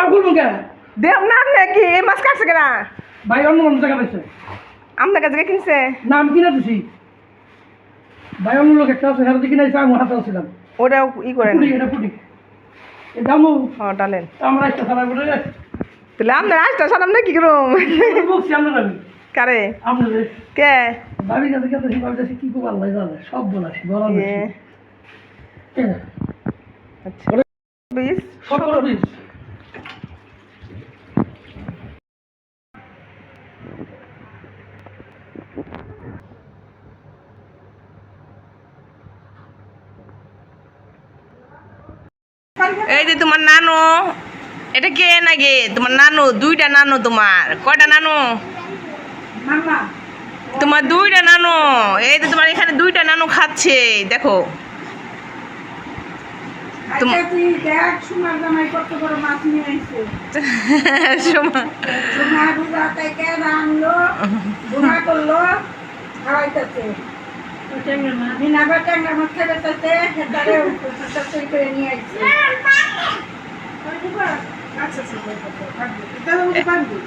আর বলব কে দেব না নাকি এই মাছ কাটছে কেনা ভাই অন্য অন্য জায়গা পাইছে। কাছে কিনছে? নাম কিনে দিছি। ভাই অন্য লোক একটা আছে হেরাতে কিনে আমি হাতে ওটাও ই করেন এটা আমরা একটা সারা বলে তাহলে আপনার আসটা সালাম না কি করুম বলছি আমরা কারে? আপনাদের কে? ভাবি কাছে কাছে ভাবি কাছে কি করব আল্লাহ জানে সব বলাছি বলা আচ্ছা। বিশ কত পিস এই যে তোমার নানু এটা কে নাকি তোমার নানু দুইটা নানু তোমার। কয়টা নানু? তোমার দুইটা নানু। এই যে তোমার এখানে দুইটা নানু খাচ্ছে দেখো। আচ্ছা নিয়ে আচ্ছা আচ্ছা আচ্ছা পারবি